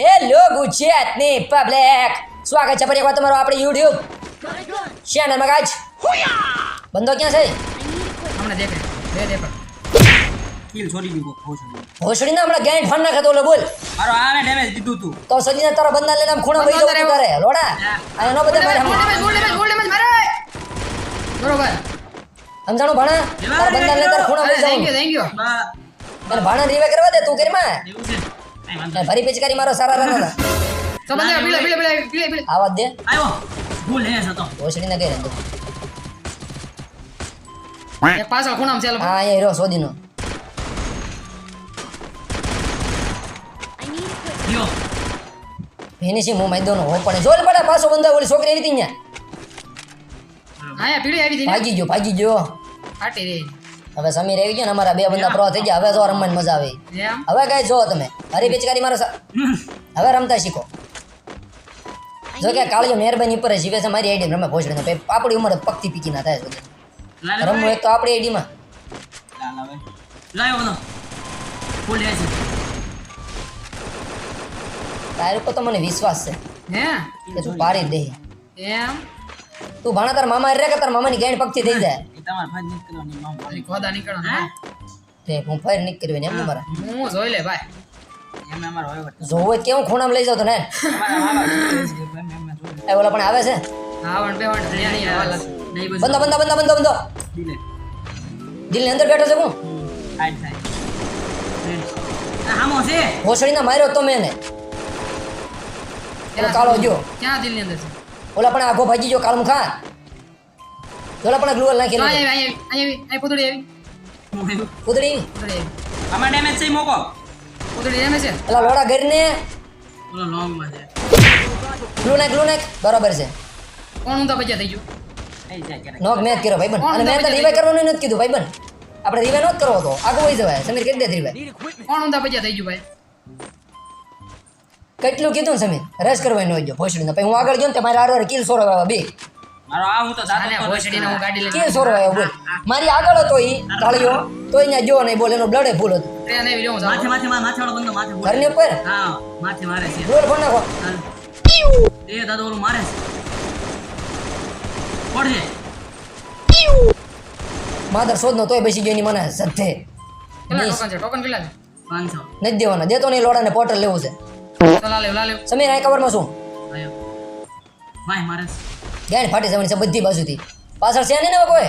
Hello ગુજરાતની public સ્વાગત છે ફરી એકવાર તમારો આપણે યુટ્યુબ ચેનલમાં ગાજ બંધો ક્યાં છે હમણાં દેખાય બે પર કિલ છોડી દીધો ભોસડી ના હમણાં ગેંડ ફાન નાખે તો ઓલો બોલ મારો આને ડેમેજ દીધું તું તો સજીને તારા બંદા લેને ખૂણા ભઈ જવું કરે લોડા આ નો બધા મારે ગોલ ડેમેજ ગોલ ડેમેજ મારે બરોબર સમજાણો ભાણા તારા બંદા લેને તારા ખૂણા થેન્ક જવું યુ થેન્ક યુ બા અને ભાણા રીવે કરવા દે તું કરીમાં એવું છે અને ફરી પિચકારી મારો સારા રન તો બંને પીળે પીળે પીળે પીળે પીળે. આવાજ દે. આવ્યો. ભૂલ હે હતો ભોસડી ના ગઈ રંદો એક પાછળ ખૂણામાં ચાલો. હા અહીંયા રહ્યો સોદીનો. લ્યો ફિનિશિંગ હું માઈ દોનો હો પણ. જોલ પડે પાછો બંદા ઓલી છોકરી આવી હતી આવી હતી ભાગી ગયો ભાગી ગયો. ફાટી રહી. હવે સમીર આવી ગયો ને અમારા બે બંદા પ્રો થઈ ગયા. હવે તો રમવાની મજા આવે. હવે કઈ જો તમે. હરી પિચકારી મારો હવે રમતા શીખો. જો કે કાળજો મહેરબાની ઉપર જીવે છે મારી આઈડી રમે ભોસડીને પછી આપણી ઉંમર પગથી પીકી ના થાય રમવું એક તો આપણી આઈડીમાં તાર ઉપર તો મને વિશ્વાસ છે. કે તું દે. એમ? તું ભાણા તાર મામા રે કે તાર મામાની ગાંઠ પગથી થઈ જાય? એ તમારે ભાજ નહીં કરવાની મામ ખાલી ખોદા નીકળો હે? તે હું ફેર નીકળી ને એમ મારા. હું જોઈ લે ભાઈ. એમ અમારો હોય વટ જોવો કેવું ખૂણામાં લઈ જાવ તો ને. અમારા મામા છે એમ એમ જોઈ એ ઓલા પણ આવે છે? આવણ બેવણ ધ્યાની આવાલા નહીં બસ. બંદો બંદો બંદો બંદો બંદો દિલે દિલની અંદર બેઠો છે હું હાઈડ થાય હામો છે. ભોસડીના માર્યો તો મેને એને કાળો જો. ક્યાં દિલની અંદર છે? ઓલા પણ આખો ભાજી જો ઓલા પણ ગ્લુઅલ નાખી તો આવી આવી આવી હું. કુદડી પૂતળી આવી. આમાં ડેમેજ છે મોકો. પૂતળી ડેમેજ છે? એલા લોડા ગરને ઓલો લોંગમાં છે. ગ્લુ નાખ ગ્લુ નાખ. બરાબર છે. કોણ ઊંધા બચ્યા થઈ ગયું? નોક મેં કર્યો ભાઈ બન અને મેં તો રિવાય કરવાનું નથી કીધું ભાઈબંધ. આપણે રિવાય નોત કરવો તો. આગળ વહી જવાય. સમીર કરી દે રિવાય કોણ ઊંધા બચ્યા થઈ ગયો ભાઈ? કેટલું કીધું સમીર? રસ કરવાનો હોય જો ભોસડીને. પછી હું આગળ ગયો ને તમારે મારા આડવાર કિલ સોરો બે. મારો આ હું તો આને ભોસડીને હું ગાડી લઈને કે સોરો આવ્યો બોલ. મારી આગળ હતો ઈ ઢાળ્યો તો અહીંયા જો નહીં બોલ એનો બ્લડે ફૂલ હતું. ટ્રેન આવી રહ્યો માથે માથે મા- માથે વાળો બંદો માથે. ઘરની ઉપર? હા માથે મારે છે. બોલ ફોન નાખો. એ દાદા ઓલું મારે છે. પડજે માધર શોધ નો તોય બેસી ગયો ની મને કેટલા ટોકન કેટલા છે? પાંચસો. નથી દેવાના. દેતો નહીં લોડા ને પોર્ટલ લેવું છે સમીર આ કવરમાં શું? આયો. ભાઈ મારે ગાંઠ ફાટી જવાની છે બધી બાજુથી. પાછળ છે નહીં ને કોઈ?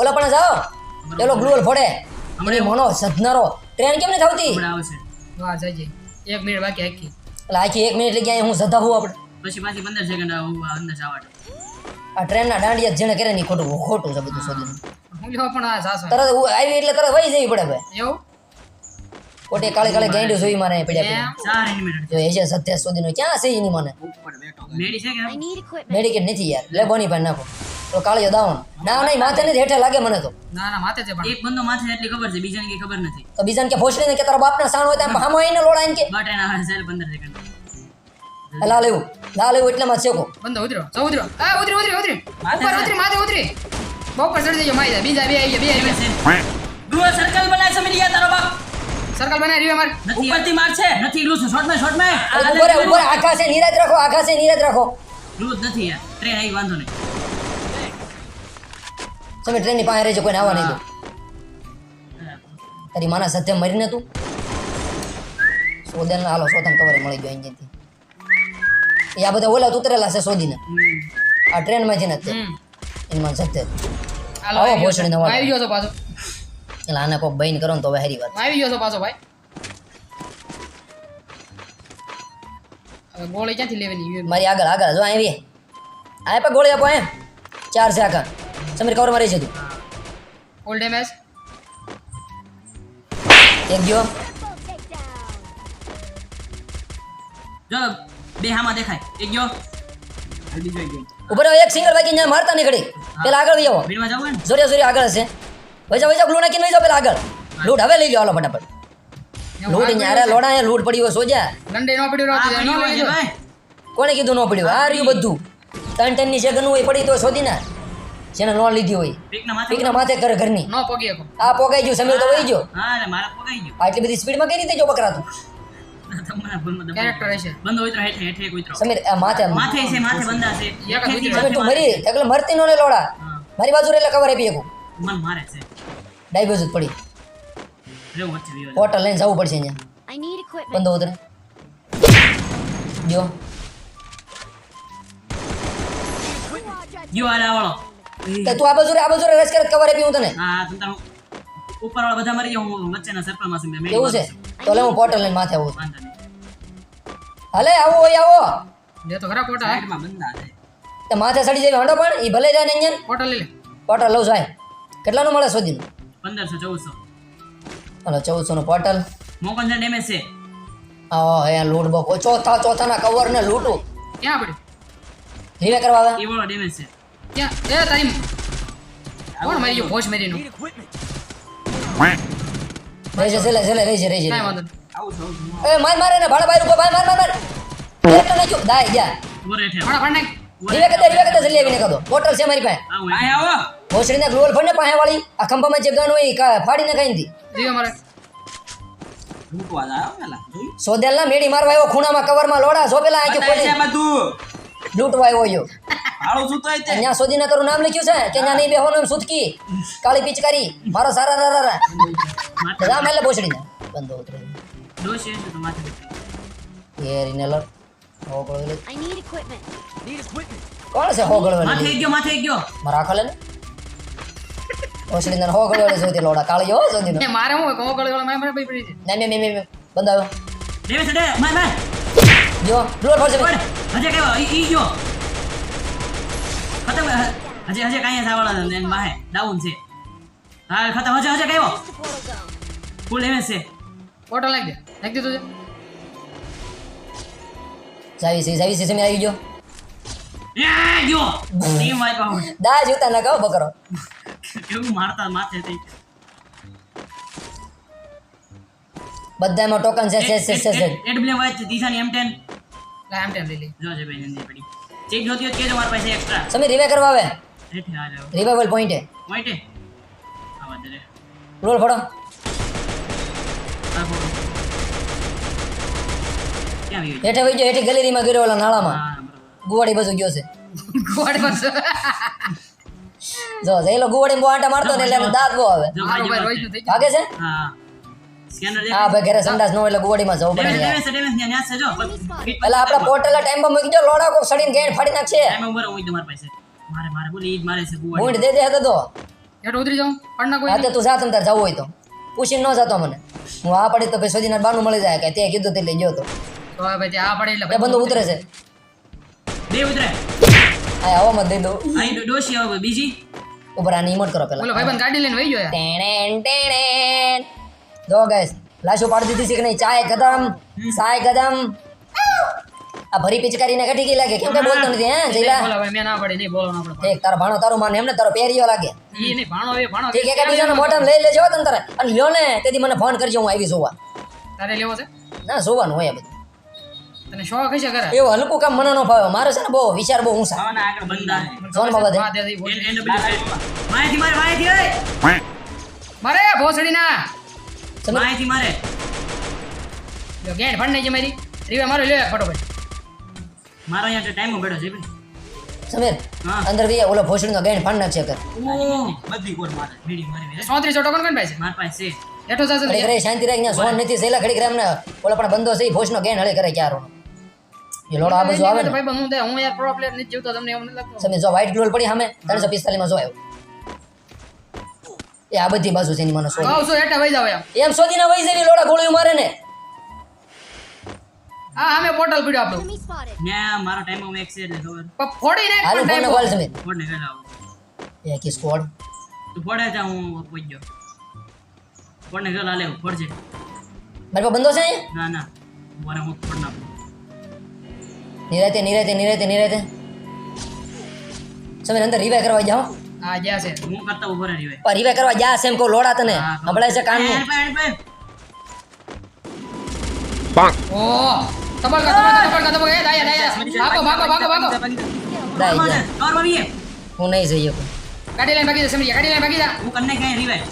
ઓલા પણ જાઓ. પેલો ગ્લુઅલ ફોડે. મનો સધનારો ટ્રેન કેમ હમણાં જજે. એક મિનિટ બાકી આખી. એટલે આખી એક મિનિટ લઈ હું સધા હું આપણે. પછી પાછી પંદર સેકન્ડ અંદર જવા આ ટ્રેનના દાંડિયા જેને કરે ની ખોટું ખોટું છે બધું શોધીને. હું પણ આ સાસ તરત આવી એટલે તરત વહી જવી પડે ભાઈ એવું? ખોટી કાળી કાળી ગાંડી જોઈ મારે પડ્યા પડ્યા. ચાર એનિમેટેડ જો એ છે સત્ય નો ક્યાં છે એની મને? મેડી છે. કે મેડિકેટ નથી યાર. લે બોની ભાઈ નાખો. તો કાળિયો દાવણ. ના નહીં માથે નથી હેઠે લાગે મને તો. ના ના માથે છે પણ એક બંદો માથે એટલી ખબર છે બીજાને કે ખબર નથી. તો બીજાને કે ભોસડી ને કે તારા બાપના સાણ હોય તો હામો આઈને લોડા કે. બટ એના હાથ છે પંદર સેકન્ડ આ લેવું એવું. લેવું એટલે એટલેમાં જ બંદો ઉતરો સૌ ઉતરો આ ઉતરી ઉતરી ઉતરી ઉપર ઉતરી માથે ઉતરી. બહુ પર ચડી જજો માઈ જા બીજા બે આવી ગયા બે આવી ગયા. ગ્રુઅ સર્કલ બનાય સમજી ગયા તારો બાપ. સર્કલ બનાવી રહ્યો અમારે. ઉપરથી માર છે. નથી લુસ શોર્ટમાં શોર્ટમાં. ઉપર ઉપર આખા છે નીરજ રાખો આખા છે નીરજ રાખો. લુસ નથી યાર. ટ્રેન આવી વાંધો નહીં. તમે ટ્રેનની પાસે રહેજો કોઈ આવવા નહીં દો. તારી માના સત્ય મરીને તું. સોદન હાલો સોતન કવર મળી ગયો અહીંયાથી. એ આ બધા ઓલા ઉતરેલા છે સોદીને. આ ટ્રેન ને જ નથી એની માન સત્ય હાલો આવો નવા ભોસડીનો આવી ગયો તો પાછો. એટલે આને કોક બહીન કરો ને તો હવે હારી વાત આવી ગયો છો પાછો ભાઈ. હવે ગોળી ક્યાંથી લેવાની મારી આગળ આગળ જો આવી. આ પણ ગોળી આપો એમ. ચાર છે આખા. સમીર કવરમાં રહી છે તું. ફૂલ ડેમેજ એક ગયો. જો બે હામાં દેખાય. એક ગયો. હવે બીજો એક ગયો. ઉપર આવો, એક સિંગલ બાકી ત્યાં મારતા નીકળી. પેલા આગળ વહી આવો. ભીડમાં જવું હોય ને? જોરિયા જોરિયા આગળ હશે. વૈજા વૈજા ગ્લુ નાખીને જાઓ પેલા આગળ. લૂટ હવે લઈ લો આલો ફટાફટ. લૂટ ન્યારે લોડા એ લૂટ પડી હોય સોજા. લંડે નો પડ્યો આ નો પીડી લઈ ભાઈ. કોણે કીધું ન પડ્યું? આ રહ્યું બધું. ત્રણ ટનની ની ગનું હોય પડી તો શોધી ના જેને લોન લીધી હોય. પીકના માથે કરે. ઘરની. નો પોગી આ પોગાઈ ગયું સમીર તો વહી ગયો. હા એટલે મારા પોગાઈ ગયો. આટલી બધી સ્પીડમાં કઈ રીતે જો. સમીર તું મરી મરતી નો લે લોડા મારી બાજુ રેલા કવર આપી શકું. મન મારે છે. ડાઈ બાજુ પડી. હોટલ લઈને જવું પડશે અહીંયા. બંધો ઉતરે. જો. આલે આ વાળો તે તું આ બાજુ રે આ બાજુ રે રસ કર કવર આપી હું તને. હા હા, તમ ઉપર વાળા બધા મરી ગયા હું વચ્ચેના સર્કલમાં છું મેં એવું છે તો લે હું પોર્ટલ લઈને માથે આવું. હલે આવો ઓય આવો. લે તો ખરા કોટા સાઈડમાં બંધા છે. તે માથે સડી જાય હંડો પણ એ ભલે જાય ને અહીંયા. પોર્ટલ લઈ લે. પોર્ટલ લઉં જાય કેટલાનું મળે સુધીનું પંદરસો ચૌદસો. હાલો ચૌદસો નું પોર્ટલ મોકન છે. ડેમેજ છે હા હે લૂટ બો ચોથા ચોથાના કવર ને લૂટું. ક્યાં પડ્યું રીવે કરવા આવે? એ ડેમેજ છે. ક્યાં? એ તારી કોણ મારી ગયો ભોજ મેરીનો? રહી છે છેલ્લે છેલ્લે રહી છે રહી છે કાંઈ વાંધો એ માર મારે ને ભાડા બાર ભાઈ માર માર માર નાખ્યો દાય જા નાખ. રીવે કદે રીવે કદે જલ્દી આવીને કદો પોર્ટલ છે મારી પાસે. આય આવો. ભોસડીને ગ્લોલ ફોન ને પાસે વાળી આ ખંભામાં જે ગન હોય ફાડીને ખાઈ દી જીવે મારે. લૂંટવા જાય પેલા. જોયું? સોદેલ ના મેડી મારવા આવ્યો ખૂણામાં કવરમાં લોડા જો પેલા આંખે પડી છે બધું. લૂંટવા આવ્યો યો. હાળો સુતો તોય તે. અહીંયા સોદીને તારું નામ લખ્યું છે કે અહીંયા નહીં બેહોનું એમ સુતકી. કાળી પિચકારી મારો સારા રા રા માથે. રામ એટલે ભોસડીને. બંધો ઉતરે ડોશી છે તો માથે. એ રીનેલર હોગળવેલી I need equipment. કોણ છે માથે ગયો માથે ગયો મારા આખો લે ને? ભોસડીને હોગળવેલી લોડા. કાળી હો મારે હું મારે પડી છે. ના મે મે મે બંધ આવ્યો ડેમેજ છે ડે માર માર. જો ગ્લોલ ફોર્સ ઓય, હજે કેવો ઈ ઈ ખતમ હજે હજે કાંઈ થાવાળા ને માહે ડાઉન છે. હા ખતમ. હજે હજે કેવો. ફૂલ ડેમેજ છે. પોટા લાગી દે. નાખી દીધું છે જાવી છે જાવી છે સમય આવી ગયો યા ગયો ટીમ વાઈપ આઉટ દા જૂતા ના કહો બકરો કેવું મારતા માથે તે બધામાં ટોકન છે છે છે છે છે એડબ્લ્યુ વાઈપ છે દિશાની M10 લે આમ ટેમ લઈ લે જો છે ભાઈ નંદી પડી ચેક જોતી હોય તો કહેજો મારા પાસે એક્સ્ટ્રા સમી રિવે કરવા આવે હેઠે આ જાવ રિવાઇવલ પોઈન્ટ હે વાઈટે આવા દે રે રોલ ફોડો આ બોલો ક્યાં આવી ગઈ હેઠે વઈ ગયો હેઠે ગેલેરીમાં ગયો ઓલા નાળામાં. ગુવાડી બાજુ ગયો છે. ગુવાડી બાજુ. જો જઈલો ગુવાડી આંટા મારતો ને એટલે દાંત બહુ આવે. ભાઈ ભાઈ ભાગે છે? હા. હા ભાઈ ઘરે સંડાસ નો એટલે ગુવાડીમાં જવું પડે ડેમેજ યાર. ડેમેજ ડેમેજ ન્યા ન્યા છે જો. એટલે આપણા પોર્ટલ ટાઈમ પર મૂકી દો લોડા કોક સડીને ગેંડ ફાડી નાખશે. ટાઈમ ઉપર હોય તમારી પાસે. મારે મારે બોલી ઈ મારે છે ગુવાડી પોઈન્ટ દે દે હતો તો. હેઠ ઉતરી જાઉં ફાડ નાખો હા તે તું જા તમ તાર જવું હોય તો. પૂછીને ન જતો મને. હું આ પડી તો પછી સોદીના બાનું મળી જાય કે તે કીધું તે લઈ ગયો તો. તો હવે ભાઈ આ પડે એટલે બંદો ઉતરે છે. બે ઉતરે. આ મત દે દો. આઈ ડો- ડોશી આવો બીજી. ઉપર આની ઇમોટ કરો પેલા. બોલો ભાઈ બંધ ગાડી લઈને વઈ ગયો ટેણેન ટેણેન. જો ગાઈસ લાશો પાડી દીધી છે કે નહીં? ચાય કદમ સાય કદમ આ ભરી પિચકારીને કટી ગઈ લાગે. કેમ કે બોલતો નથી હે જઈલા બોલો ભાઈ મેં ના પડે નહીં બોલો ના પડે એક તારો ભાણો તારું માને એમને તારો પેરીયો લાગે. ઈ નહીં ભાણો એ ભાણો ઠીક એક બીજાનો મોઢામાં લઈ લેજો તને તારે. અને લ્યો ને તેથી મને ફોન કરજો હું આવી જોવા. તારે લેવો છે? ના જોવાનું હોય બધું. તને શોખ હશે કરે એવું હલકું કામ મને ન ફાવે. મારે છે ને બહુ વિચાર બહુ ઊંચા. આવાના આગળ બંધા બોલ. એન એન માહિતી મારે ઓય મારે ભોસડી ના? માહિતી મારે. જો ગેંડ નઈ જે મારી. રીવે મારો લ્યો ફટોફટ. મારો અહીંયા ટાઈમ બેઠો છે ભાઈ. સમીર અંદર ગયા ઓલો ભોસડીનો ગેંડ ફાડ નાખશે કર બધી કોર મારે? મીડી મારી સોત્રીસ ટોકન કોણ પાસે? માર પાસે છે. હેઠો જાશે ઘડીક શાંતિ રાખ ને સોન નથી સેલા ખડી ગ્રામ ને ઓલા પણ બંધો છે એ ભોસનો ગેન હળે કરે ક્યારો એ લોડો આ બાજુ આવે ને? ભાઈ હું દે હું યાર પ્રો પ્લેયર નથી જીવતો તમને એવું નથી લાગતું. સમીર વ્હાઈટ ગ્લોલ પડી સામે ત્રણસો પિસ્તાલીસમાં જો આવ્યો એ આ બધી બાજુ છે એની મને શોધ કહું છું હેઠે વહી જાવ એમ. એમ શોધીને વહી જવી લોડા ગોળીઓ મારે ને. હા અમે પોર્ટલ પીડ્યો આપણું. Enemy spotted. ને આ મારો ટાઈમ હું એક છે એટલે ફોડી નાખ હાલો ફોન કોલ સમીર. ફોડ ને ગયેલા એ કી સ્કોડ. તું ફોડે જા હું પહોંચ ગયો. ફોડ ને ગયેલા લે ફોડજે. મારી પાસે બંધો છે ના ના. મારે હું ફોડ નાખું. નિરાતે નિરાતે નિરાતે નિરાતે. સમીર અંદર રિવાય કરવા જાઓ. હા જ્યાં છે. હું કરતા ઊભો રહી ભાઈ પણ રિવાય કરવા જા સેમ કો લોડા તને. હા, હમણાં છે કાન હેલ્પ, હેલ્પ, હેલ્પ. ઓ તબડકા તબડકા તબડકા તબડકા એ દાયા દાયા. ભાગો ભાગો ભાગો ભાગો. દાઈ કવરમાં જા. છે, કવરમાં બીએ. હું નહીં જઈ શકું. ગાડી લઈને ભાગી જા સમજી ગાડી લઈને ભાગી જા. હું કન્ને ક્યાંય રીવાય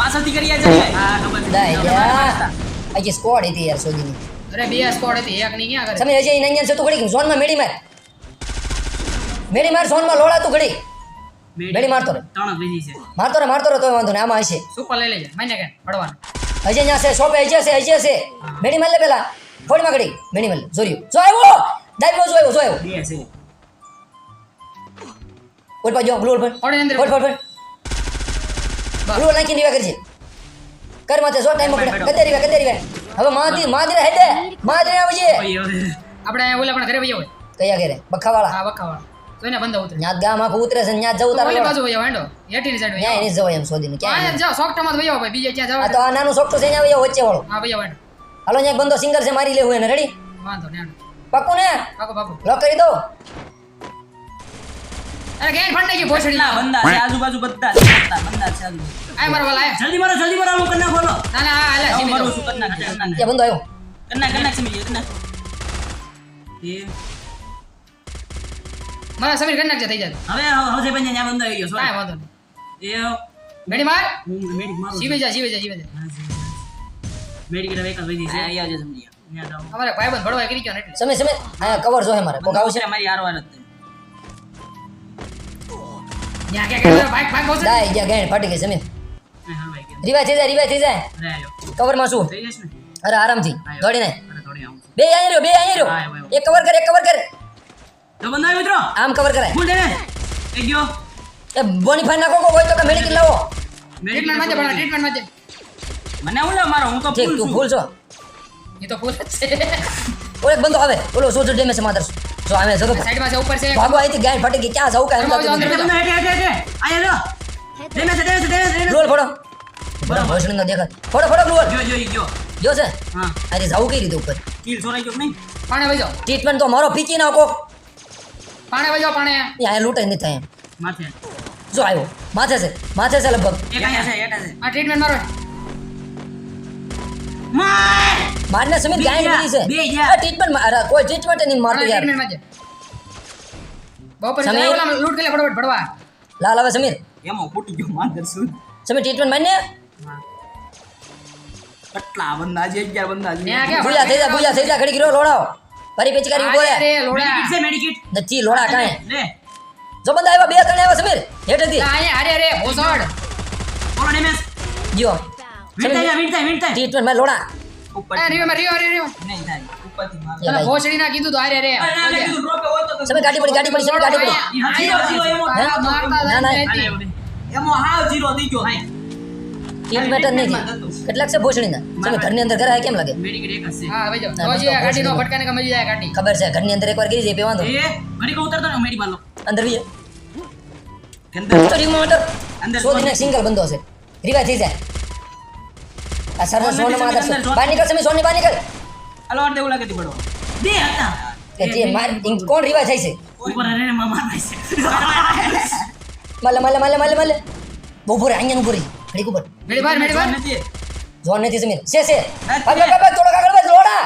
પાછળથી કરી આ જઈએ હા ખબર છે. દાઈ ચાલો, જા મારા આ જે સ્કોડ હતી યાર સોજીની. અરે બે સ્કોડ હતી એક ની ક્યાં કરે? તમે અજય અહીંયા અહીંયા છે ઘડી ઝોનમાં મેડી માર. મેડી માર ઝોનમાં લોળા તું ઘડી મેડી મારતો રે ત્રણ બીજી છે. મારતો રે મારતો રે તો વાંધો ને આમાં હશે. સુપર લઈ લેજે મને કે પડવાનું અજય અહીંયા છે શોપે અજય છે અજય છે મેડી માર લે પેલા. ફોડમાં ઘડી મેડી માર લે. જોર્યું જો આવ્યો! દાઈ જો આવ્યો જો આવ્યો. બે છે. ઓલ પા જો ગ્લોલ પર ફોડી અંદર ફોડ પર ફોડ ગ્લોલ દીવા કરજે કર માથે જો ટાઈમ પકડે. કદે રીવા કદે રીવા હવે માદી માદરે હેડે માદરે આવજે. આપણે ઓલા પણ ઘરે વયો કયા ઘરે? બખાવાળા. હા બખાવાળા. તો એને બંધ ઉતરે. ગામ આખું ઉતરે છે ન્યાત જવું તારે બાજુ વયો હેંડો હેઠીની સાઈડ ન્યાય વયો જવાય એમ શોધીને ક્યાં હા જાઓ સોકટામાં જ વયો ભાઈ બીજે ક્યાં આ જાવ તો આ નાનું સોફ્ટ છે વચ્ચે વાળો. હા વયો હેંડો હાલો એક બંદો સિંગર છે મારી લેવું એને. રેડી વાંધો ને પાકો પાકો લોક કરી દો અરે ગેટ ફંડ ગઈ ભોસડી. બંદા છે આજુબાજુ બધા છે બધા બંદા છે આજુબાજુ. આય મારો વાલા જલ્દી મારો જલ્દી મારો હું કન્ના ખોલો ના ના હા હાલે હું સીમી મારું કન્ના કન્ના ત્યાં બંદો આવ્યો. કન્ના કન્ના સમી કન્ના એ. મારા સમીર કરી નાખજે થઈ જાય. હવે હવે ત્યાં બંદા આવી ગયો કાંઈ sorry. વાંધો એ મેડી માર. હું મેડિક મારું જીવે જા જીવે જા જીવે જા. મેડિક એક જ. વધી છે. અહીંયા આવજો સમજી અમારે ભાઈબંધ ભડવાઈ કરી ગયો ને એટલે. સમય સમય. કવર જોહે મારે. કોક આવશે? મારી હારવાર જ તે. ત્યાં ક્યાં ક્યાં ભાઈ ભાઈ ભોસડી દાય ગયા ગેણ ફાટી ગઈ સમય હા, હલવાઈ ગયો. રીવાય થઈ જાય રીવાય થઈ જાય અરે આયો. કવરમાં શું થઈ જશે ને? અરે આરામથી આયો. દોડી નાખ અરે થોડી આવું છું. બે અહીંયા રહ્યો બે અહીંયા રહ્યો હા, આવ્યો, એક કવર કર એક કવર કર તો બંદા આવ્યો મિત્રો આમ કવર કરાય ફૂલ દે ને એક ગયો એ બોનીફાઈ નાખો કોક હોય તો કે મેડિકલ લાવો ટ્રીટમેન્ટમાં પણ ટ્રીટમેન્ટમાં મને હું લે મારો હું તો ઠીક ફૂલ તું છું ફૂલ છો એ તો ફૂલ જ છે ઓલો એક બંદો આવે ઓલો સોજો ડેમેજ છે માત્ર જો આવે જતો સાઈડમાં છે ઉપર છે ભાગો અહીંથી ગાય ફાટી ગઈ ક્યાં જવું કાંઈ એમાં આવજો, સમજાતું અંદર નથી. બંદા હેઠે હેઠે હેઠે આયા લો દેમે છે દેમે છે દેમે છે, દેમે છે. ગ્લોલ ફોડો બરાબર ભોસડીનો દેખાય ફોડો ફોડો ગ્લોલ જો જો ઈ ગયો જો છે હા આથી જવું કઈ રીતે ઉપર કિલ છોરાઈ ગયો કે નહીં પાણે વઈ જાઓ ટ્રીટમેન્ટ તો મારો ફીકી નાખો પાણે વઈ જાઓ પાણે અહીંયા લૂંટાઈ નથી થાય એમ માથે જો આવ્યો માથે છે માથે છે લગભગ એક અહીંયા છે હેઠે છે આ ટ્રીટમેન્ટ મારો માર મારને સમીર બે ગાય ગયા, બની છે. બે ગયા. આ ટ્રીટમેન્ટ અરે કોઈ ટ્રીટમેન્ટ નહીં મારતો યાર. બપોર સમીર. ઓલા લૂટ કરી લે ફટાફટ ભડવા લાલ આવે સમીર. એમાં ફૂટી ગયો માન શું સમીર ટ્રીટમેન્ટ મારને કેટલા બંદા છે અગિયાર બંદા છે? ભૂલા થઈ જા ભૂલા થઈ જા ઘડી ગયો લોડાવ ફરી પેચકારી બોલે અરે લોડા. મેડિકિટ છે મેડિકેટ નથી લોડા કાય લે. જો બંદા આવ્યા બે ત્રણ આવ્યા સમીર. હેઠેથી અહીંયા અરે અરે ભોસડ. બોલો ડેમેજ જો વિંટાય વિંટાય વિંટાય ટ્રીટમેન્ટમાં લોડા. ઉપર અરે રીયો માં રીયો રીયો નહીં થાય ઉપરથી માર. તને ભોસડી ના કીધું તો રે ગાડી પડી ગાડી પડી ગાડી પડી. જીરો, જીરો એમાં. ના, ના. એમાં. હાવ જીરો હાય. કેટલાક છે ભોસડીના ઘરની અંદર ઘરે કેમ લાગે? હા જે. ગાડી નો ફટકાને કમજી જાય ગાડી ખબર છે ઘરની અંદર એકવાર ગઈ જાય પેવાંધો એ ઘડી કો ઉતરતો ને મેડી માલો અંદર વીએ. અંદર. સિંગલ બંધો છે રિવાય થઈ જાય. આ સર સોન સોનમાં આદર બહાર નીકળ સમીર સોનની બહાર નીકળ. હાલો અડધે લાગે પડો બે હતા. કે માર કોણ રિવાય થાય છે? ઉપર હરે મામા ભાઈ મલે મલે મલે મલે મલે. બપોરે અહીંયા ઉપર ઘડીક ઉપર. મેડી બાર મેડી બાર. નથી. જોન નથી સમીર. છે છે. ભાગ ભાગ ભાગ થોડો આગળ ભાગ લોડા.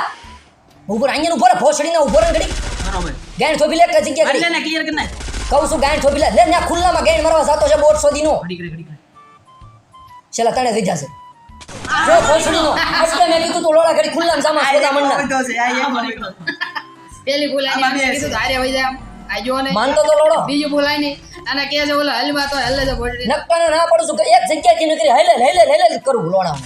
ઉપર અહીંયા ઉપર ભોસડીના ઉપર ઘડી બરોબર. ગાયણ થોભી લે કે જગ્યા ઘડી ને ક્લિયર કરી કહું છું ગાયણ થોભી લે. લે ત્યાં ખુલ્લામાં ગાયણ મારવા જાતો છે બોટ શોધીનો. ઘડી કરે ઘડી કરે છેલ્લા તણે થઈ જશે. જો ભોસડીનો એટલે મેં કીધું તું લોડા ઘડી ખુલ્લામાં સામા સોદા મણના પેલી ભૂલ આની કીધું ધારે હોય જાય આ જો ને. માનતો તો લોડો બીજું ભૂલ આની. અને કે છે ઓલા હલવા તો હલે છે ભોસડી નક્કાને ના પડું છું કે એક જગ્યાથી નીકળી હલે હલે હલે કરું લોડા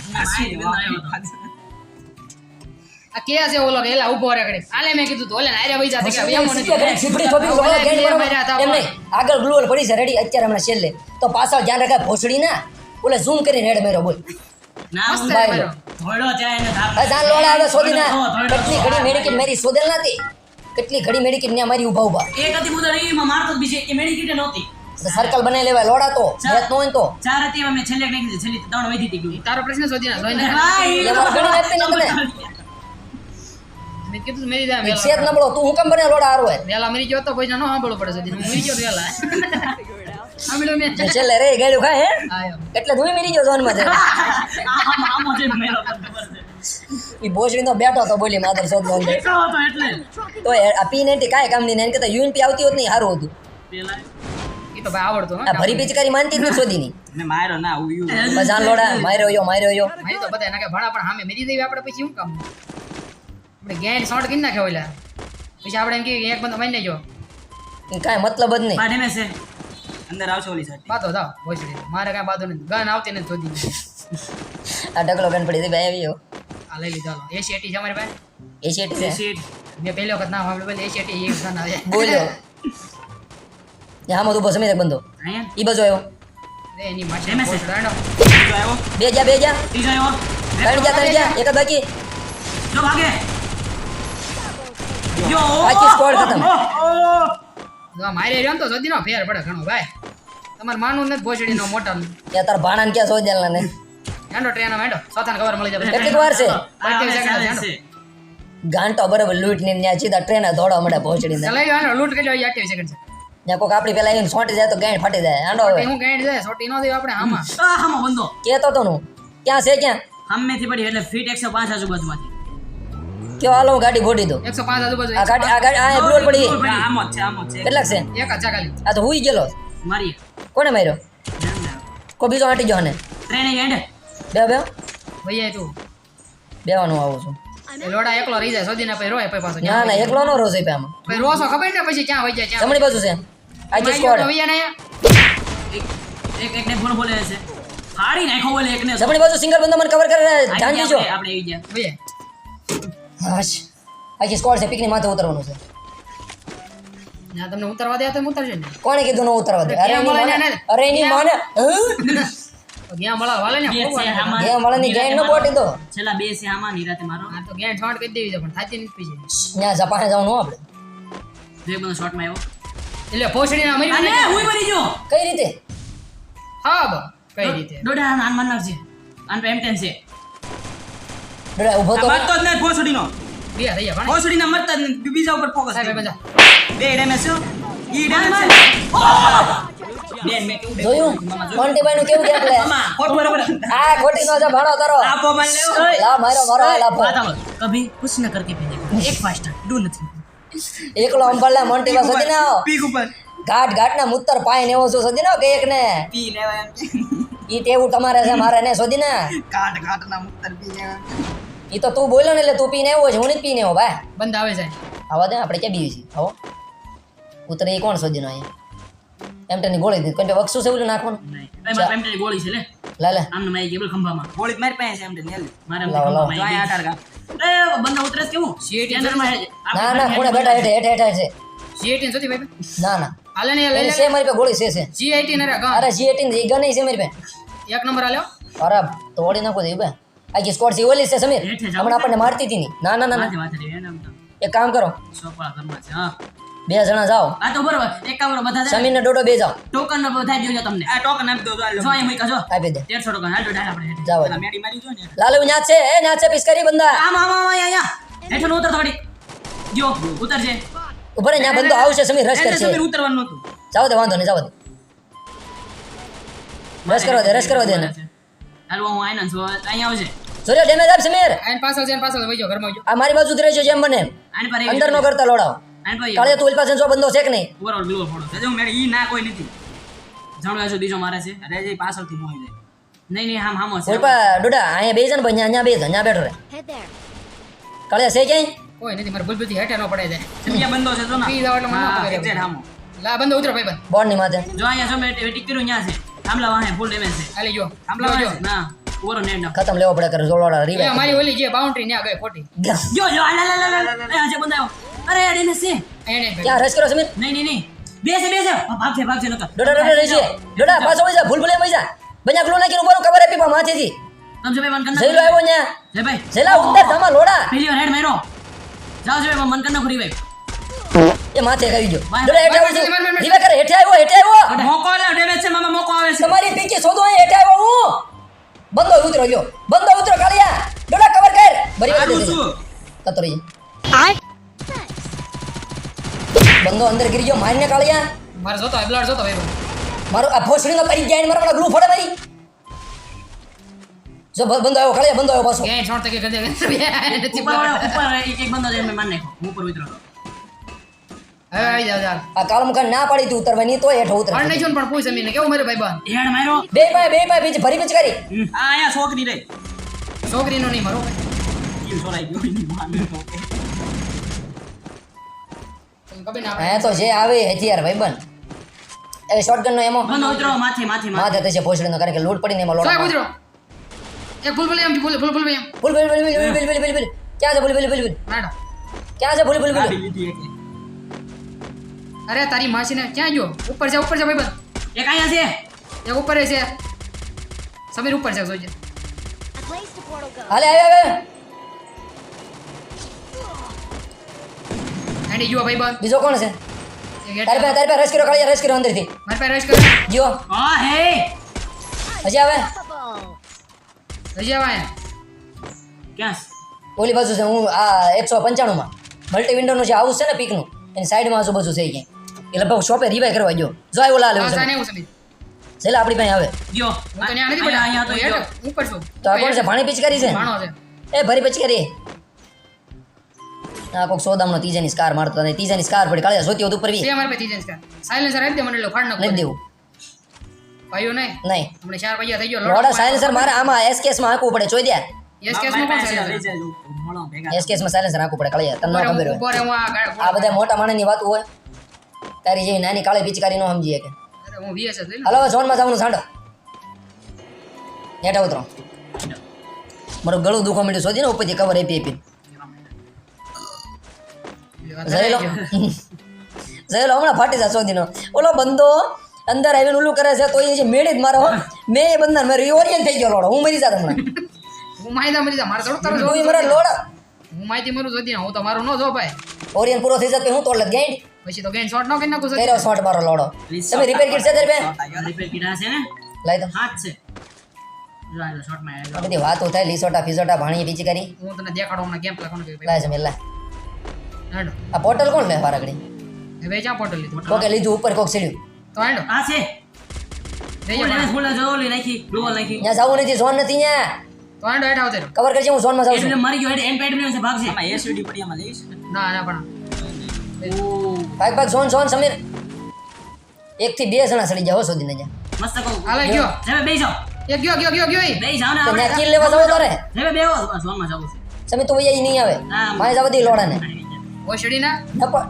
આ કે છે? ઓલો એલા ઊભો રે ઘડી આલે મેં કીધું ઓલે ને વઈ જાય કે એમ નથી. છીપડી થોભી લોડા ઓલા ગાયણ બે મારવા. માર્યા એમ નહીં આગળ ગ્લુઅલ પડી છે રેડી અત્યારે હમણાં છેલ્લે. તો પાછળ ધ્યાન રખાય ભોસડી ના ઓલે ઝૂમ કરીને હેડ મેરો બોલ. હું. કેટલી ઘડી મેડિકિટ મેરી શોધેલ નથી. કેટલી ઘડી મેડિકિટ ને મારી ઊભા ઊભા એક હતી મુદા એમાં મારતો જ બીજે. એ મેડિકેટ નહોતી. સર્કલ બનાવી લેવાય લોડા તો. નો હોય તો. ચાર હતી એમાં છેલ્લે નાખી દીધી. છેલ્લી ત્રણ વધી હતી ગયું તારો પ્રશ્ન શોધી ના જોઈને એ એમાં ઘણી આપી ને. તને મેં કીધું મેરી જાય એક નબળો. તું હું કેમ બને લોડા હારો હોય. વેલા મરી ગયો તો પૈસા નો સાંભળવું પડે સુધી મરી ગયો વેલા. છેલ્લે રે ગાડ્યું ખા હે? એટલે ધોઈ મેરી ગયો મેલો ખબર ઈ ભોસડી તો બેઠો તો બોલી માદર સોદ નો અંદર હતો એટલે. તો આ પી નેટી કાય કામ નહીં ને એને કરતા યુએનપી આવતી હોત નહીં સારું હતું. તો ભાઈ આવડતો આ ભરી પિચકારી માનતી જ નથી શોધી મે માર્યો ના ઉયું બસ જાન લોડા માર્યો યો માર્યો યો. મારી તો બધા એના કે ભણા પણ સામે મેરી દેવી આપણે પછી શું કામ? આપણે ગેન શોટ કરી નાખ્યો ઓલા. પછી આપણે એમ કે એક બંદો મારી એ કાંઈ મતલબ જ નહીં. ડેમેજ છે. અંદર આવશે ઓલી સાઈડ બાતો થાવ ભોસડી મારે કાંઈ બાતો નથી. ગન આવતી નથી શોધી આ ઢગલો ગણ પડી હતી ભાઈ આવ્યો આ લઈ લીધો હાલો. એસી એટી છે અમારી પાસે? એશિયટ છે શીટ મેં પહેલી વખત નામ સાંભળ્યું પેલી એસી એટી એક ગન આવે. બોલ્યો. આમાં તો બસ સમીર બંધો. અહીંયા? ઈ બાજુ આવ્યો. રે એની માસી ડેમેજ છે. ભોસડો હેડો. ત્રીજો આવ્યો? બે જા બે જા. ત્રીજો આવ્યો? ત્રણ જા ત્રણ જા. એક જ બાકી. જો ભાગે. જો આખી squad ખતમ. જો આ રહ્યો તો શોધી નો ફેર પડે ઘણો ભાઈ. તમારે માનવું નથી ભોસડી નો મોટા ત્યાં તાર ભાણાને ક્યાં સોજેલ ને? હેંડો ટ્રેન હેંડો. ચોથાને ખબર મળી જાય. કેટલી વાર છે? આ આવે છે, આવે છે. ગાંટો બરાબર લૂંટ ને ત્યાં સીધા ટ્રેન દોડવા મળે ને. લઈ હેંડો લૂંટ લો અઠ્યાવીસ સેકન્ડ છે. ત્યાં કોક આપડી પેલા એમ છોટી જાય તો ગાંઠ ફાટી જાય. આંડો હવે. હું ગાંઠ જાય? સોટી નો દેવ આપણે આમાં આમાં બંધો. કેતો તો નું ક્યાં છે ક્યાં? સામેથી પડી એટલે ફીટ એકસો પાંચ આજુબાજુમાંથી. કયો હાલો હું ગાડી એકસો પાંચ આજુબાજુ આ ગાડી આ ગાડી આ બ્લોડ પડી આમ જ છે આમ જ છે. કેટલા છે? 1000 ખાલી આ તો હુઈ ગયેલો. મારી. કોને માર્યો? કો બીજો આંટી જો ને ટ્રેન એન્ડ બે? બે ભઈયા તું. બેવાનું આવું છું. લોડા એકલો રહી જાય સોધી ને રોય પછી પાછો ના ના એકલો નો રોજ આમાં. પછી રોસો ખબર ને પછી ક્યાં વહી જાય જમણી બાજુ છે. આજે વહી સ્કોડ તો વૈયા ને અહીંયા. એક એક એકને ફોન બોલે છે. ફાડી નાખો બોલે એકને. જમણી બાજુ સિંગલ બંદો મને કવર કરે ધ્યાન દીજો. આપણે આવી ગયા. હાશ. આખી સ્કોડ છે પિકની માથે ઉતરવાનું છે. ના તમને ઉતરવા દે તો હું ઉતરશે ને. કોણે કીધું ન ઉતરવા દે? અરે અરે એની માને ગયા મળા. વાલે ને ગયા મળા ની ગેન ન પોટી દો છેલ્લા બે છે આમાં નિરાતે મારો. આ તો ગેન શોર્ટ કરી દેવી છે પણ થાતી નથી પીજે. ના જપાને જવાનું આપણે જો એક શોટમાં આવ્યો. એટલે ભોસડી ના મરી અને હું મરી ગયો. કઈ રીતે? હા બા. કઈ રીતે? દોડા આન માનનાર છે આન પે M10 છે. ડોડા ઊભો તો વાતતો જ નહીં ભોસડીનો. બે થઈ ગયા પણ ભોસડીના મરતા જ નહીં બીજા ઉપર ફોકસ સાહેબ બધા બે ડેમેજ છે ઈ ડેમેજ છે. બેન મેં કેવું જોયું? મોન્ટીભાઈ નું કેવું ખોટું બરાબર આ ખોટી નો ભાડો કરો આપો મને લેવો. લા મારો મારો આ લાફો. કભી કુછ ન કરકે ભેજે. એક ફાસ્ટ ડુ નથી. એકલો અંબાલા મોન્ટીભાઈ સદી ના પીક ઉપર. ઘાટ ઘાટ ના મુત્તર પાય ને એવો છું સદી ના કે એક ને પી લેવા એમ. ઈ તેવું તમારે છે મારે ને સદી ના ઘાટ ઘાટ ના મુત્તર પી લેવા ઈ તો તું બોલ્યો ને એટલે તું પીને આવ્યો છે હું નથી પીને આવ્યો ભાઈ. બંધ આવે છે આવા દે આપણે ક્યાં બીવી છે આવો. ઉતરે એ કોણ સદી નો અહીંયા એમ ટેની ગોળી દીધી. કંઈ વક્ષું છે ઓલું નાખવાનું? નહીં. એ ગોળી છે લે. લે લે. આમને મારી કેબલ ખંભામાં. ગોળી મારી પાસે છે એમ લે મારે લાવો, લાવો. જો આટાર ગા એ બંધ ઉતરે છે કેવું CAT કેન્દ્રમાં હે. ના ના કોણે બેઠા હેઠે હેઠે હેઠે છે. સીઆઈટી સુધી ભાઈ. ના ના. હાલે ને લઈ લે છે મારી પાસે ગોળી છે છે. સીઆઈટી ને અરે એ ગન છે મારી પાસે. એક નંબર આલ્યો. અરે તોડી નાખો દે બે આખી સ્કોડ છે ઓલી છે સમીર. હમણાં આપણને મારતી હતી ની. ના ના ના એક કામ કરો. બે જણા જાઓ. આ તો બરોબર. એક કામ કરો બધા સમીર ને ડોડો બે જાઓ. ટોકન નો બધા જોજો તમને. આ ટોકન આપી દો જો અહીં મૂક્યા જો આપી દે. 1300 ટોકન હાલ ડાલ આપણે જાઓ. મેડી મારી જો ને લાલુ ન્યા છે એ ન્યા છે પિસ્કારી બંદા. આમ આમ આમ અહીંયા અહીંયા હેઠો નો ઉતર થોડી જો ઉતર જે ઉપર ન્યા બંદો આવશે સમીર. રસ કરશે. સમીર ઉતરવાનું નહોતું. જાઓ દે વાંધો નહીં જાઓ દે રશ કરવા દે રશ કરવા દે ને હાલ હું આયના છું. અહીંયા આવજે. સૂર્ય ડેમેજ આપ સમીર? આઈને પાછળ જઈને પાછળ વઈ ઘરમાં જાઓ. આ મારી બાજુ જ રહેજો જેમ બને એમ. પર અંદર નો કરતા લોડાવ. આની પર કાળે તું પાસે જો બંદો છે કે નહીં? ઓવરઓલ ગ્લો ફોડો. જો મેં ઈ ના કોઈ નથી. જાણવા છો બીજો મારે છે. અરે જે પાછળથી મોઈ જાય. નહીં નહીં હામ હામો છે. ઓલી ડોડા અહીંયા બે છે ને ભાઈ ન્યા ન્યા બે છે બેઠો રે કાળે છે કે કોઈ નથી મારે ભૂલભૂલથી હેઠે નો પડે જાય. જગ્યા બંધો છે જો ના. પી જાવ એટલે મને નહોતું હામો. લા બંદો ઉતરો ભાઈ બંધ. બોર્ડની માથે. જો અહીંયા જો મેં ટિક કર્યું ત્યાં છે. થાંભલા વાહે ફૂલ ડેમેજ છે. હાલી જો. થાંભલા જો વાહે ના. ઓવરો નેટ ના ખતમ લેવો પડે કરે જોડવાળા એ રીવાય અમારી ઓલી જે બાઉન્ડરી ને ગઈ ખોટી. જો જો આ લા લા લા આજે બંધ આવ્યો અરે આ ડેમેજ છે. એને ક્યાં રસ કરો સમીર? નહીં નહીં નહીં. બેસે બેસે. ભાગજે છે ભાગ છે ભાગ છે નકર. ડોડા ડોડા રહી છે ડોડા પાછો વઈ જા ભૂલ ભૂલે વઈ જા. બન્યા ગ્લો નાખીને ઉપર કવર આપી પા માથેથી. તમે જો ભાઈ મન જઈલો જઈ આવ્યો ને જય. ભાઈ જેલા ઉત્તર તમા લોડા. પેલી હેડ માર્યો. જાઓ જો મન કરના ખુરી ભાઈ એ માથે કરી ગયો. ડોડા હેઠે વાહ, આવી વાહ, વાહ, વાહ. રીવા કરે હેઠે આવ્યો હેઠે આવ્યો. મોકો લે ડેમેજ છે મામા મોકો આવે છે. તમારી પીકે શોધો હેઠે આવ્યો હું. બંદો ઉતરો ગયો બંદો ઉતરો કાલિયા ડોડા કવર કર. બરી વાત છું. તતરી બંદો અંદર ગીરી ગયો. મારને કાળિયા મારે જોતો બ્લડ જોતો ભાઈ મારો આ ભોસડીનો કરી જાય મારા મારા ગ્રુપ ફોડે ભાઈ. જો બંદો આવ્યો કાલિયા બંદો આવ્યો પાછો. ક્યાંય શોર્ટ તકે કરી દે નથી ઉપર ઉપર એક બંદો મેં માર નાખ્યો. હું ઉપર ઉતરો હવે આવી ના પાડી તું ઉતરવાની તો હેઠ ઉતર પણ નહીં પણ પૂછ અમીને કેવું મારે ભાઈ બા એણ મારો બે ભાઈ બે ભાઈ બીજ ભરી બીજ કરી આ આયા છોકરી રે છોકરીનો નહીં મારો કિલ છોડાઈ ગયો નહીં માને હે તો જે આવે હથિયાર ભાઈ બન એ શોટગન નો એમો બનો ઉતરો માથે માથે માથે તો છે પોસ્ટર નો કારણ કે લૂટ પડીને એમાં લોટ સાહેબ ઉતરો એક ભૂલ ભૂલ એમ ભૂલ ભૂલ ભૂલ એમ ભૂલ ભૂલ ભૂલ ભૂલ ભૂલ ભૂલ ભૂલ ક્યાં છે ભૂલ ભૂલ ભૂલ ભૂલ મેડમ ક્યાં છે ભૂલ ભૂલ ભૂલ અરે તારી માસીને ક્યાં ગયો? ઉપર છે ઉપર છે ભાઈ એક અહીંયા છે. એક ઉપર છે. સમીર ઉપર છે જોજે. હાલે આવે આવે એન્ડી જુઓ ભાઈ બંધ. બીજો કોણ છે? તારે પે તારે પે રશ કર્યો કાળિયા રસ કર્યો અંદરથી. મારી પાસે રશ કરો જીઓ હા હે. હજી આવે? હજી આવે ક્યાં ઓલી બાજુ છે હું આ એકસો પંચાણુંમાં. મલ્ટી વિન્ડો નું જે હાઉસ છે ને પીકનું એની સાઈડમાં આજુબાજુ છે ક્યાંય એ લગભગ શોપે રિવાઈ કરવા ગયો. જો આવ્યો લાલ હા એવું સાને છે. એવું સમીર છેલ્લા આપણી પાસે આવે. જો હું તો ત્યાં નથી અહીંયા અહીંયા તો પડ્યા જો હેઠ ઉપર છું. તો આ કોણ છે? ભાણી પિચકારી છે? ભાણો છે. એ ભરી પિચકારી. આ કોક સોદામનો ત્રીજાની સ્કાર મારતો અને ત્રીજાની સ્કાર પડી. કાળિયા જોતી હોત ઉપર વી છે મારી પાસે ત્રીજા સ્કાર સાયલેન્સર આપી દે મને એટલે ફાડ નથી નાખો દેવું ભાઈઓ નહીં? નહીં. હમણાં ચાર પૈયા થઈ ગયો. રોડા સાયલેન્સર મારે આમાં એસકેએસમાં આંકવું પડે. જોઈ દે. યસ કેસનું કોણ લઈ સાયલેન્સર જાય મળો ભેગા એસકેએસમાં સાયલેન્સર આંકવું પડે. કાળિયા તને ન ખબર હોય. ઉપર હું આ ગાળ- આ બધા મોટા માણસની વાત હોય. તારી જેવી નાની કાળી પિચકારી નો સમજીએ કે. હું VS જ લઈ લઉં. ઝોનમાં જવાનું સાંડો. હેઠા ઉતરો મારું ગળું દુખવા માંડ્યું શોધી ને ઉપરથી કવર આપી આપી. જયેલો જયેલો હમણાં ફાટી જાય શોધીનો. ઓલો બંદો અંદર આવીને ઓલું કરે છે તો એ જે મેળી જ મારો હો. મેં એ બંદર મેં રિઓરિયન થઈ ગયો લોડો. હું મરી જાત હમણાં હું માહિતી મરી જા મારે થોડુંક તારું જોવું મરે લોડ. હું માહિતી મરું જોતી હું તો મારું ન જો ભાઈ ઓરિયન પૂરો થઈ જાય હું તોડ લત ગાઈડ પછી તો ગેન શોટ નો કરી નાખું છું એરો શોટ મારો લોડો. તમે રિપેર કિટ છે તારી બે રિપેર કિટ છે ને? લઈ દો. હાથ છે. બધી વાતો થાય લીસોટા ફીસોટા ભાણી બીજી કરી. હું તને દેખાડો હમણાં કેમ લખવાનું લાય જમે લાય. આ પોટલ કોણ લે વારાગડી એ વેચા પોટલ લીધું કોકે લીધું ઉપર કોક ચડ્યું તો આડો આ છે. નથી ઝોન નથી ત્યાં. કવર હું જાઉં ના ના પણ ભાગ ભાગ ઝોન ઝોન સમીર. એક થી બે જણા સડી જાવ સુધી ને મસ્ત કહું. હાલે ગયો. હવે બેહી જાઓ. એ ગયો ગયો ગયો ગયો ઈ. બેહી જાઓ ને તો આપણે ત્યાં કિલ લેવા જવો તારે? હવે બેહો ઝોનમાં જવું છે. સમીર તું વૈયા ઈ નહીં આવે. હા. મારે જવા દે લોડા ને ઓશડી ના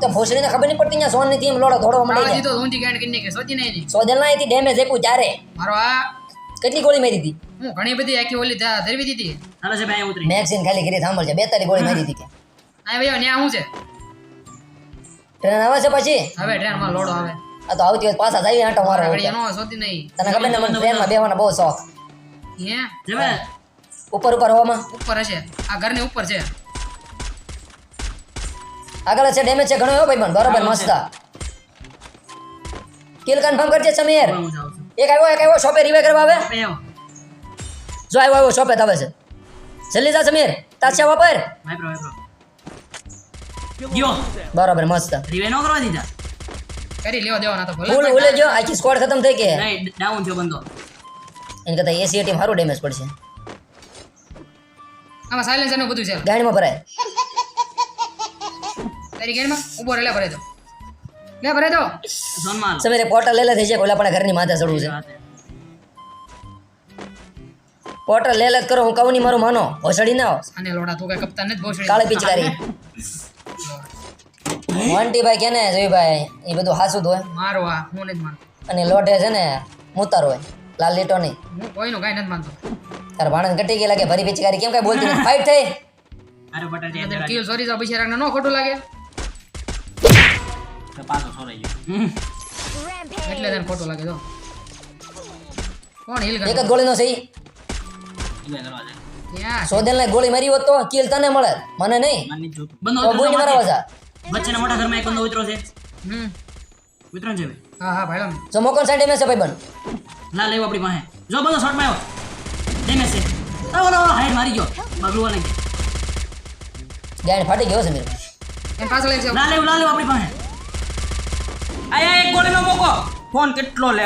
તો ભોસડીને ખબર નહીં પડતી ત્યાં ઝોન નથી એમ લોડો દોડવા તાવ માંડી જાય દીધો ઊંધી ગાંઠ કરી નાખી સોચી નહીં એની. સોજલ ના અહીંથી ડેમેજ આપ્યું ત્યારે. મારો આ કેટલી ગોળી મારી હતી? હું ઘણી બધી આખી ઓલી ધા- ધરવી દીધી. ચાલો છે ભાઈ ઉતરી. મેક્સિન ખાલી કરી સાંભળ છે બેતાલી ગોળી મારી હતી કે. આ ભાઈ ન્યા હું છે? ટ્રેન આવે છે પછી? હવે ટ્રેનમાં લોડો આવે. આ તો આવતી વખત પાછા જઈએ આટો મારો ગાડી એનો સોતી નહીં. તને ખબર ને મને ટ્રેનમાં બેવાનો બહુ શોખ. હે? જમે. ઉપર ઉપર હોવામાં ઉપર હશે. આ ઘરની ઉપર છે. આગળ છે ડેમેજ છે ઘણો એવો ભાઈ બરોબર મસ્ત. કિલ કન્ફર્મ કરજે સમીર. એક આવ્યો એક આવ્યો શોપે રિવે કરવા આવે? જો આવ્યો આવ્યો શોપે આવે છે. જલ્દી જા સમીર. તાસ્યા વાપર. વાપરો વાપરો. ગયો બરોબર મસ્ત. રિવે નો કરવા દીધા. કરી લેવા દેવાના તો ભલે. ફૂલ જો આખી સ્કોડ ખતમ થઈ કે નહીં ડાઉન થયો બંદો એને કરતા એસી ટીમ સારું ડેમેજ પડશે. આમાં સાયલેન્સરનું બધું છે. ગાડીમાં ભરાય. તારી ગાડીમાં? ઊભો રે ભરાય તો. લે ભરાય તો. હાલો. સમીરે પોર્ટલ લેલે થઈ છે ઓલા પણ ઘરની માથે ચડવું છે. પોર્ટલ લે લે કરો હું કહું નહીં મારું માનો. હોસડી ના આવો. આને લોડા તું કે કપ્તાન નથી ભોસડી. કાળે પિચકારી. મોન્ટીભાઈ કેને જોઈભાઈ એ બધું હાસું હોય. મારો આ હું નથી માનતો. અને લોઢે છે ને મુતાર હોય લાલ લીટો નહીં. હું કોઈનું કાંઈ નથી માનતો. તાર ભાણન કટી ગયા લાગે ભરી પિચકારી કેમ કઈ બોલતી નથી? ફાઇટ થઈ. અરે બટર જે સોરી જાવ બિચારાને ન ખોટું લાગે. પાછો સોરાઈ ગયો. એટલે તને ખોટું લાગે તો કોણ હિલ એક જ ગોળીનો સહી રિવે કરવા જાય ત્યાં સોદેલ ને ગોળી મારી હોત તો કિલ તને મળે મને નહીં. બંધો તો ઉતરો મારવા જા વચ્ચેના મોટા ઘરમાં એક બંધો ઉતરો છે. હમ. ઉતરો છે ભાઈ હા હા ભાઈ જો મોકલ સાઈડ ડેમેજ છે ભાઈ બન ના લેવો આપણી પાસે. જો બંધો શોર્ટમાં આવ્યો ડેમેજ છે. આ ઓલો ઓલો હાઈડ મારી ગયો. બગલું વાળી ગાડી ફાટી ગયો છે મેરે એમ પાછળ એક છે ના લેવું ના લેવું આપણી પાસે. આયા એક ગોળીનો મોકો. ફોન કેટલો લે.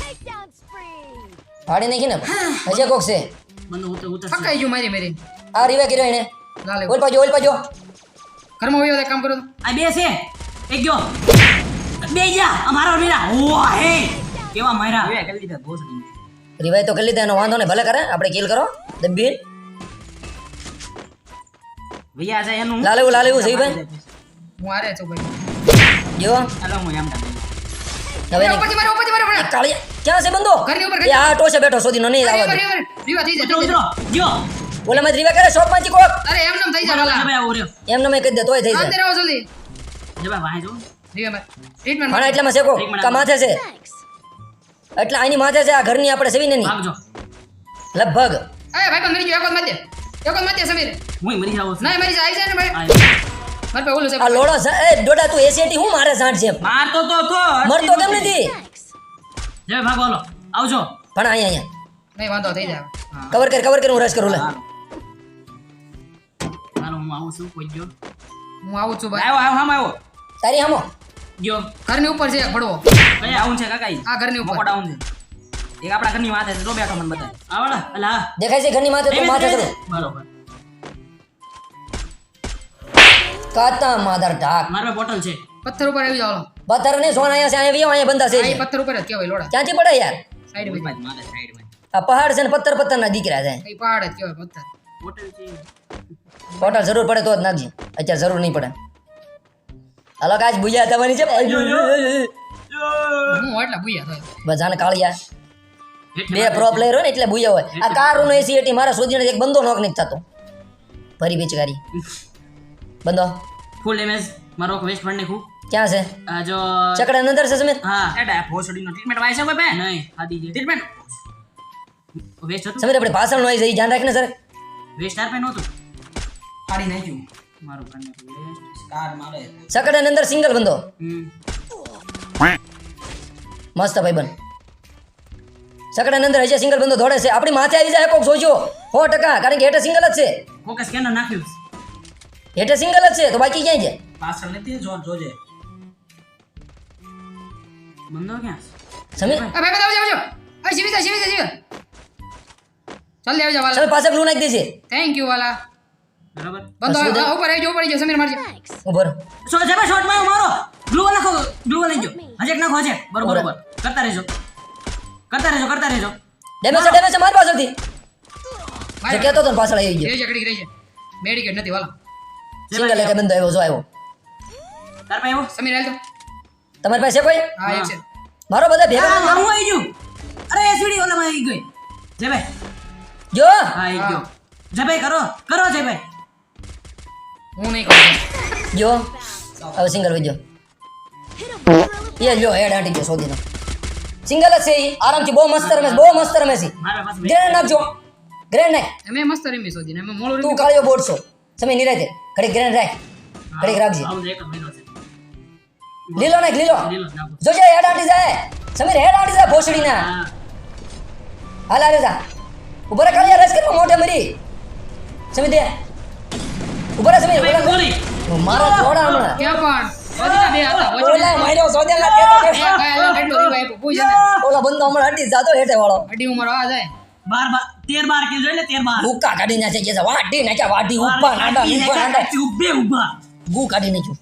Takedown spree. ફાડી નાખી ને. હજી કોક છે. બંધો ઉતર ઉતર થકાઈ ગયું મારી મારી. આ રીવે કર્યો એને. લાલે ઓલ પાજો ઓલ પાજો કર્મ હોય એક કામ કરો આ બે છે. એક ગયો બે ગયા અમારા મીરા ઓહ હે. કેવા મારા એ કરી દીધા બોસ સડી તો કરી લીધા એનો વાંધો ને ભલે કરે. આપણે કિલ કરો. દબ્બી ભૈયા છે એનું. લાલ એવું સહી ભાઈ હું આરે છું ભાઈ. જો. હાલો હું એમ હવે ઉપરથી મારે ઉપરથી મારે કાળિયા ક્યાં છે બંદો? ઘરની ઉપર, આ ટોસે બેઠો સોદીનો નહીં આવવા દે. રીવા, રીવા થઈ જાય, ઉતરો. ગયો ઓલા માં રીવા કરે શોપમાંથી કોક. અરે એમ નમ થઈ જાય વાલા. જબાઈ આવો એમ નમ મેં કહી દે તોય થઈ અંદર આવો જલ્દી. જબાઈ વાહે જો. રીવા મારે. ટ્રીટમેન્ટ માણા એટલામાં શેકો? કા માથે છે? એટલે આની માથે છે આ ઘરની આપણે સેવીને ની ભાગજો. લગભગ. એ ભાઈ મરી ગયો એક જ મતે એક જ મતે સમીર. હું મરી જાવ છું. ના મરી જાય છે ને ભાઈ. મારે ઓલું છે. આ લોડો છે એ ડોડા તું એસીટી હું મારે સાંઠ છે મારતો તો તો મરતો કેમ નથી. જય ભાગો લો આવજો. પણ અહીંયા અહીંયા. નહીં વાંધો થઈ જાય. કવર કર કવર કર હું રસ કરું લે. હું આવું છું કોઈ જો હું આવું છું ભાઈ. આવ્યો આવ્યો હામ આવ્યો તારી હામો. ગયો. ઘરની ઉપર છે પડવો અહીંયા આવું છે કાકા? આ ઘરની ઉપર. ડાઉન છે એક આપણા ઘરની માથે છે તો બેઠો મને બતાય ને અલા. દેખાય છે ઘરની માથે તો માથે કરું બરોબર. કાતા માદર ઢાક. મારે બોટલ છે. પથ્થર ઉપર આવી જાવ પથ્થર ને સોન અહીંયા છે અહીંયા વિયો અહીંયા બંધા છે. પથ્થર ઉપર જ કહેવાય લોડા. ક્યાંથી પડે યાર? સાઈડમાં. મારે સાઈડમાં આ પહાડ છે ને પથ્થર પથ્થર ના દીકરા છે. એ પહાડ જ કહેવાય પથ્થર. છે બોટલ જરૂર પડે તો જ નાખજે. અત્યારે જરૂર નહીં પડે. હાલો કાચ ભૂયા તમારી છે? હું એટલે ભૂયા થાય. બધાને કાળિયા. બે પ્રો પ્લેયર હોય ને એટલે ભૂયા હોય. આ કારનો એસી એટી મારા શોધીને એક બંદો નોક નથી થતો. ફરી પિચકારી બંદો. ફૂલ ડેમેજ મારો વેસ્ટ ફંડ ને ખૂબ. ક્યાં છે? જો ચકડા અંદર છે સમીર? હા. એડા ભોસડીનો ટ્રીટમેન્ટ વાય છે કોઈ બે નહીં ખાધી છે. ટ્રીટમેન્ટ વેસ્ટ સમીર આપણે ભાષણ નો આવી જઈ ધ્યાન રાખને સર. વેસ્ટ આર પે નહોતું ફાડી નાખ્યું. મારું ફંડ વેસ્ટ સ્કાર મારે. ચકડા અંદર સિંગલ બંદો મસ્ત ભાઈબંધ. ચકડા અંદર હજી સિંગલ બંદો દોડે છે. આપણી માથે આવી જાય કોક જોજો. હો ટકા કારણ કે હેઠે સિંગલ જ છે. ફોકસ સ્કેનર નાખ્યું હેઠે સિંગલ જ છે તો બાકી ક્યાંય છે પાછળ નથી જો જોજે. બંધો ક્યાં સમીર? અરે ભાઈ આવજો આ જીવી જા જીવી જા જીવી જલ્દી આવી જા વાલા. સમીર પાસે ગ્લુ નાખી દેજે. થેન્ક યુ વાલા. બરાબર. બંધો. આ ઉપર આવી જો ઉપર આવી જાવ સમીર મારજે. ઉપર ઉભર સો જમે શોટ મારો મારો ગ્લુ નાખો ગ્લુ લઈ જો હજેક નાખો હજેક બરોબર બરાબર. કરતા રહેજો. કરતા રહેજો કરતા રહેજો. ડેમેજ છે ડેમેજ મારી પાછળથી જે મારે કહેતો તો પાછળ આવી ગયો. રહી જકડી રહી છે. મેડિકેટ નથી વાલા. સિંગલ એક બંધો આવ્યો જો આવ્યો. તાર પાસે આવ્યો? સમીર હાલ તો. તમારી પાસે છે કોઈ? હા એક છે. મારો બધા ભેગા હું આવી ગયું. અરે એસવીડી ઓલામાં આવી ગઈ. ભાઈ જો. હા એક જો જય ભાઈ કરો કરો જય ભાઈ હું નહીં કરું. જો. હવે સિંગલ વજો એ જો હેડ હાંટી ગયો સોધીનો સિંગલ જ છે ઈ. આરામથી બહુ મસ્ત રમે બહુ મસ્ત રમે છે. ગ્રેનેડ નાખજો. ગ્રેનેડ નાખ. અમે મસ્ત રમી સોધીને અમે મોળો તું કાળિયો બોર્ડ છો. સમય નિરાતે ઘડી ગ્રેનેડ રાખ. ઘડી રાખજે. આવું એક મહિનો છે. લીલો નાખ લીલો. જ. જોજે હેડ હાંટી જાય. સમીર હેડ હાંટી જાય ભોસડીના. હાલ હાલે જા. રહે કાળિયા રસ કરવા મોઢે મરી. સમીર દે. ઓલા ગોળી મારો જોડા હમણાં. ક્યાં પણ? ઓલા માર્યો સોદેલા દેતો બે દે. કાયા એટલો રીવા આપ્યો ઓલા બંદો હમણાં હટી જાતો હેઠે વાળો. અડી ઉમર આ જાય. બાર બાર તેર બાર કિલ જોઈ લે તેર બાર. ભૂકા કાઢી નાખે કે વાડી નાખ્યા વાડી ઉપા નાડા ઉપા નાડા ઉભે ઊભા ગુ કાઢી નાખ્યું.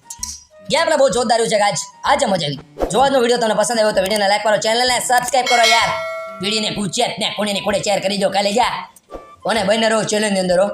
ગેમ બહુ જોરદાર છે કે આજ આજે મજા આવી. જોવાનો વીડિયો તમને પસંદ આવ્યો તો વિડીયોને લાઈક કરો ચેનલને સબસ્ક્રાઈબ કરો યાર. વિડીયોને પૂછ્યા ત્યાં કોને કોને શેર કરી દો, કાલે જા. કોને બને રહો ચેનલની અંદર, હો.